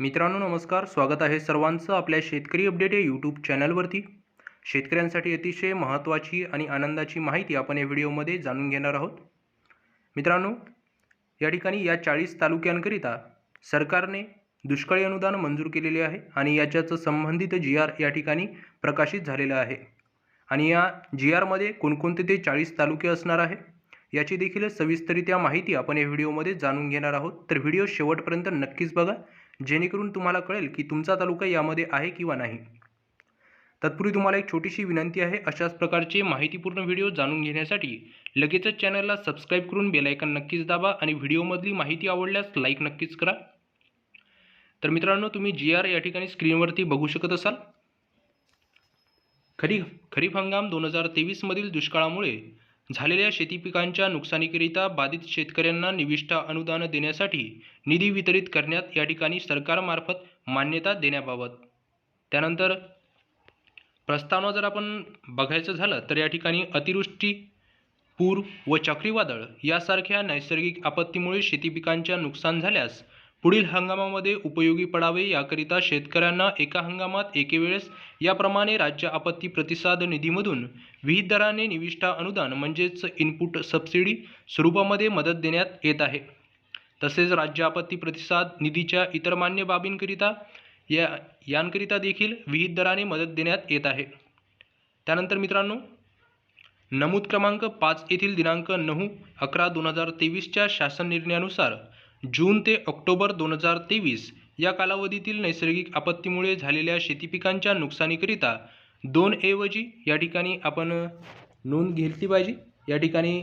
मित्रांनो नमस्कार. स्वागत आहे सर्वांचं आपल्या शेतकरी अपडेट या यूट्यूब चॅनलवरती. शेतकऱ्यांसाठी अतिशय महत्त्वाची आणि आनंदाची माहिती आपण या व्हिडिओमध्ये जाणून घेणार आहोत. मित्रांनो या ठिकाणी या चाळीस तालुक्यांकरिता सरकारने दुष्काळी अनुदान मंजूर केलेले आहे आणि याच्याचं संबंधित जी आर या ठिकाणी प्रकाशित झालेलं आहे. आणि या जी आरमध्ये कोणकोणते ते चाळीस तालुके असणार आहे याची देखील सविस्तरित्या माहिती आपण या व्हिडिओमध्ये जाणून घेणार आहोत. तर व्हिडिओ शेवटपर्यंत नक्कीच बघा. जेणेकरून तुम्हाला कळेल की तुमचा तालुका यामध्ये आहे किंवा नाही. तत्पूर्वी तुम्हाला एक छोटीशी विनंती आहे अशाच प्रकारचे माहितीपूर्ण व्हिडिओ जाणून घेण्यासाठी लगेचच चॅनलला सबस्क्राईब करून बेलायकन नक्कीच दाबा आणि व्हिडिओमधली माहिती आवडल्यास लाईक नक्कीच करा. तर मित्रांनो तुम्ही जी आर या ठिकाणी स्क्रीनवरती बघू शकत असाल. खरीप खरीप हंगाम दोन हजार तेवीसमधील दुष्काळामुळे झालेल्या शेती पिकांच्या नुकसानीकरिता बाधित शेतकऱ्यांना निविष्ठा अनुदान देण्यासाठी निधी वितरित करण्यात या ठिकाणी सरकारमार्फत मान्यता देण्याबाबत. त्यानंतर प्रस्तावना जर आपण बघायचं झालं तर या ठिकाणी अतिवृष्टी पूर व चक्रीवादळ यासारख्या नैसर्गिक आपत्तीमुळे शेती पिकांच्या नुकसान झाल्यास पुढील हंगामामध्ये उपयोगी पडावे याकरिता शेतकऱ्यांना एका हंगामात एकेवेळेस याप्रमाणे राज्य आपत्ती प्रतिसाद निधीमधून विहित दराने निविष्ठा अनुदान म्हणजेच इनपुट सबसिडी स्वरूपामध्ये मदत देण्यात येत आहे. तसेच राज्य आपत्ती प्रतिसाद निधीच्या इतर मान्य बाबींकरिता या यांकरिता देखील विहित दराने मदत देण्यात येत आहे. त्यानंतर मित्रांनो नमूद क्रमांक पाच येथील दिनांक नऊ अकरा दोन हजार तेवीसच्या शासन निर्णयानुसार जून ते ऑक्टोबर दोन हजार तेवीस या कालावधीतील नैसर्गिक आपत्तीमुळे झालेल्या शेतीपिकांच्या नुकसानीकरिता दोन ऐवजी या ठिकाणी आपण नोंद घेतली पाहिजे. या ठिकाणी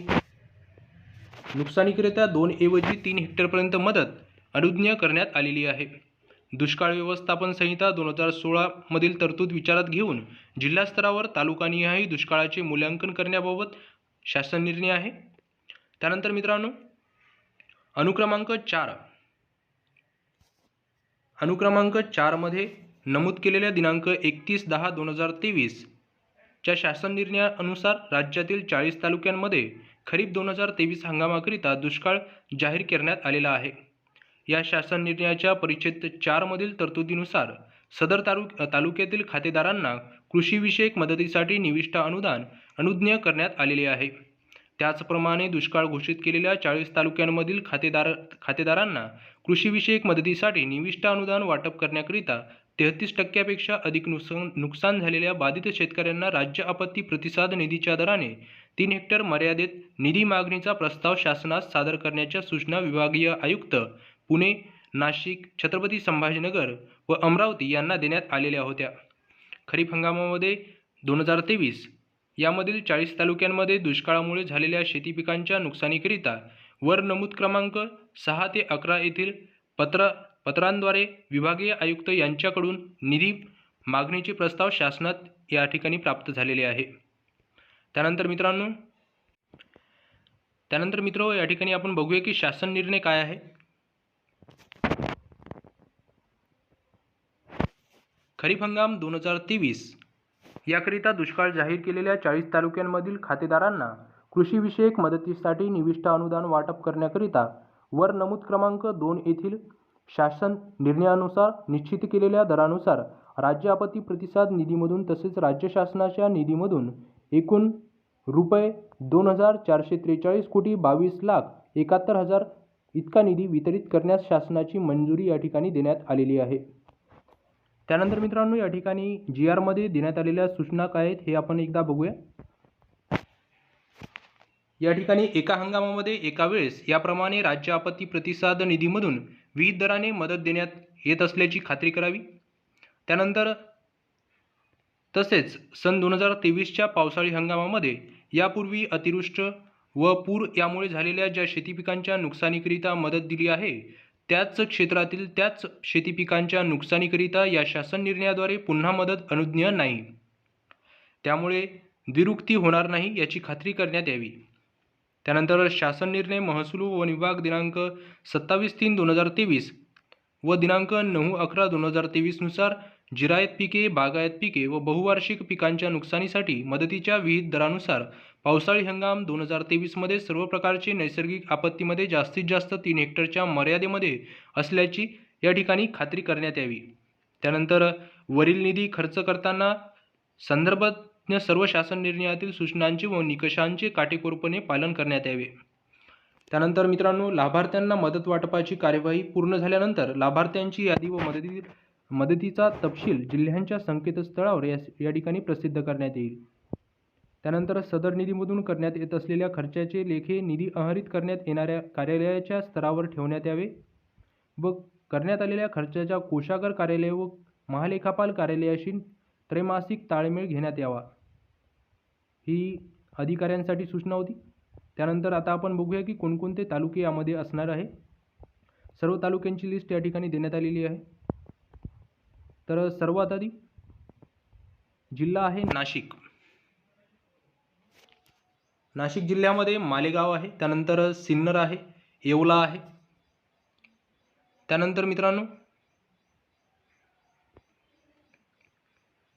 नुकसानीकरिता दोन ऐवजी तीन हेक्टरपर्यंत मदत अनुज्ञा करण्यात आलेली आहे. दुष्काळ व्यवस्थापन संहिता दोन हजार सोळामधील तरतूद विचारात घेऊन जिल्हास्तरावर तालुकानिहाय दुष्काळाचे मूल्यांकन करण्याबाबत शासन निर्णय आहे. त्यानंतर मित्रांनो अनुक्रमांक चार. अनुक्रमांक चारमध्ये नमूद केलेल्या दिनांक एकतीस दहा दोन हजार तेवीसच्या शासन निर्णयानुसार राज्यातील चाळीस तालुक्यांमध्ये खरीप दोन हजार तेवीस हंगामाकरिता दुष्काळ जाहीर करण्यात आलेला आहे. या शासन निर्णयाच्या परिच्छेद चारमधील तरतुदीनुसार सदर तालुक तालुक्यातील खातेदारांना कृषीविषयक मदतीसाठी निविष्ट अनुदान अनुज्ञ करण्यात आलेले आहे. त्याचप्रमाणे दुष्काळ घोषित केलेल्या चाळीस तालुक्यांमधील खातेदार खातेदारांना कृषीविषयक मदतीसाठी निविष्ट अनुदान वाटप करण्याकरिता तेहतीस टक्क्यापेक्षा अधिक नुकसान नुकसान झालेल्या बाधित शेतकऱ्यांना राज्य आपत्ती प्रतिसाद निधीच्या दराने तीन हेक्टर मर्यादेत निधी मागणीचा प्रस्ताव शासनास सादर करण्याच्या सूचना विभागीय आयुक्त पुणे नाशिक छत्रपती संभाजीनगर व अमरावती यांना देण्यात आलेल्या होत्या. खरीप हंगामामध्ये दोन हजार तेवीस यामधील चाळीस तालुक्यांमध्ये दुष्काळामुळे झालेल्या शेती पिकांच्या नुकसानीकरिता वर नमूद क्रमांक सहा ते अकरा येथील पत्र पत्रांद्वारे विभागीय आयुक्त यांच्याकडून निधी मागणीचे प्रस्ताव शासनात या ठिकाणी प्राप्त झालेले आहे. त्यानंतर मित्रांनो त्यानंतर मित्र या ठिकाणी आपण बघूया की शासन निर्णय काय आहे. खरीप हंगाम दोन हजार तेवीस याकरिता दुष्काळ जाहीर केलेल्या चाळीस तालुक्यांमधील खातेदारांना कृषीविषयक मदतीसाठी निविष्ट अनुदान वाटप करण्याकरिता वर नमूद क्रमांक दोन येथील शासन निर्णयानुसार निश्चित केलेल्या दरानुसार राज्य आपत्ती प्रतिसाद निधीमधून तसेच राज्य शासनाच्या निधीमधून एकूण रुपये दोन हजार चारशे त्रेचाळीस कोटी बावीस लाख एकाहत्तर हजार इतका निधी वितरित करण्यास शासनाची मंजुरी या ठिकाणी देण्यात आलेली आहे. त्यानंतर मित्रांनो या ठिकाणी जी आरमध्ये देण्यात आलेल्या सूचना काय आहेत हे आपण एकदा बघूया. या ठिकाणी एका हंगामामध्ये एका वेळेस याप्रमाणे राज्य आपत्ती प्रतिसाद निधीमधून विविध दराने मदत देण्यात येत असल्याची खात्री करावी. त्यानंतर तसेच सन दोन हजार तेवीसच्या पावसाळी हंगामामध्ये यापूर्वी अतिवृष्ट व पूर यामुळे झालेल्या ज्या शेती पिकांच्या नुकसानीकरिता मदत दिली आहे त्याच क्षेत्रातील त्याच शेती पिकांच्या नुकसानीकरिता या शासन निर्णयाद्वारे पुन्हा मदत अनुज्ञ नाही. त्यामुळे द्विरुक्ती होणार नाही याची खात्री करण्यात यावी. त्यानंतर शासन निर्णय महसूल व वन विभाग दिनांक सत्तावीस तीन दोन हजार तेवीस व दिनांक नऊ अकरा दोन हजार तेवीसनुसार जिरायत पिके बागायत पिके व बहुवार्षिक पिकांच्या नुकसानीसाठी मदतीच्या विहित दरानुसार पावसाळी हंगाम दोन हजार तेवीसमध्ये सर्व प्रकारचे नैसर्गिक आपत्तीमध्ये जास्तीत जास्त तीन हेक्टरच्या मर्यादेमध्ये असल्याची या ठिकाणी खात्री करण्यात यावी. त्यानंतर वरील निधी खर्च करताना संदर्भज्ञ सर्व शासन निर्णयातील सूचनांचे व निकषांचे काटेकोरपणे पालन करण्यात यावे. त्यानंतर मित्रांनो लाभार्थ्यांना मदत वाटपाची कार्यवाही पूर्ण झाल्यानंतर लाभार्थ्यांची यादी व मदती मदतीचा तपशील जिल्ह्यांच्या संकेतस्थळावर या या ठिकाणी प्रसिद्ध करण्यात येईल. त्यानंतर सदर निधीमधून करण्यात येत असलेल्या खर्चाचे लेखे निधी अहरित करण्यात येणाऱ्या कार्यालयाच्या स्तरावर ठेवण्यात यावे व करण्यात आलेल्या खर्चाच्या कोषागार कार्यालय व महालेखापाल कार्यालयाशी त्रैमासिक ताळमेळ घेण्यात यावा. ही अधिकाऱ्यांसाठी सूचना होती. त्यानंतर आता आपण बघूया की कोणकोणते तालुके यामध्ये असणार आहे. सर्व तालुक्यांची लिस्ट या ठिकाणी देण्यात आलेली आहे. तर सर्वात आधी जिल्हा आहे नाशिक. नाशिक जिल्ह्यामध्ये मालेगाव आहे त्यानंतर सिन्नर आहे येवला आहे. त्यानंतर मित्रांनो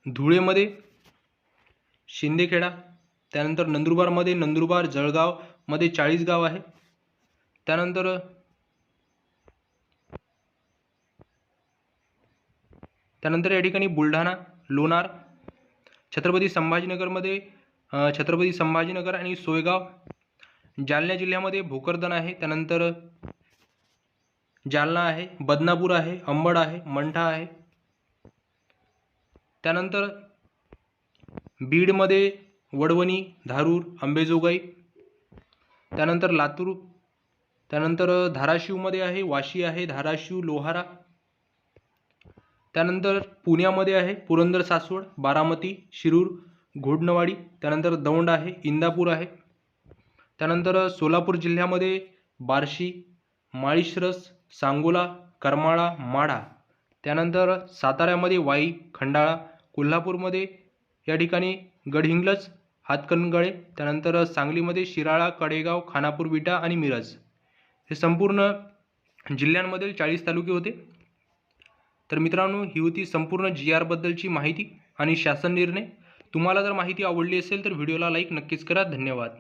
धुळेमध्ये शिंदेखेडा त्यानंतर नंदुरबारमध्ये नंदुरबार जळगावमध्ये चाळीस गाव आहे. त्यानंतर त्यानंतर या ठिकाणी बुलढाणा लोणार छत्रपती संभाजीनगरमध्ये छत्रपती संभाजीनगर आणि सोयगाव. जालना जिल्ह्यामध्ये भोकरदन आहे त्यानंतर जालना आहे बदनापूर आहे अंबड आहे मंठा आहे. त्यानंतर बीडमध्ये वडवणी धारूर अंबेजोगाई त्यानंतर लातूर त्यानंतर धाराशिवमध्ये आहे वाशी आहे धाराशिव लोहारा. त्यानंतर पुण्यामध्ये आहे पुरंदर सासवड बारामती शिरूर. घोडनवाडी त्यानंतर दौंड आहे इंदापूर आहे. त्यानंतर सोलापूर जिल्ह्यामध्ये बार्शी माळीश्रस सांगोला करमाळा माढा. त्यानंतर साताऱ्यामध्ये वाई खंडाळा कोल्हापूरमध्ये या ठिकाणी गडहिंग्लज हातकणगळे त्यानंतर सांगलीमध्ये शिराळा कडेगाव खानापूर विटा आणि मिरज. हे संपूर्ण जिल्ह्यांमधील चाळीस तालुके होते. तर मित्रांनो ही होती संपूर्ण जी आरबद्दलची माहिती आणि शासन निर्णय. तुम्हाला जर माहिती आवडली असेल तर व्हिडिओला लाईक नक्कीच करा. धन्यवाद.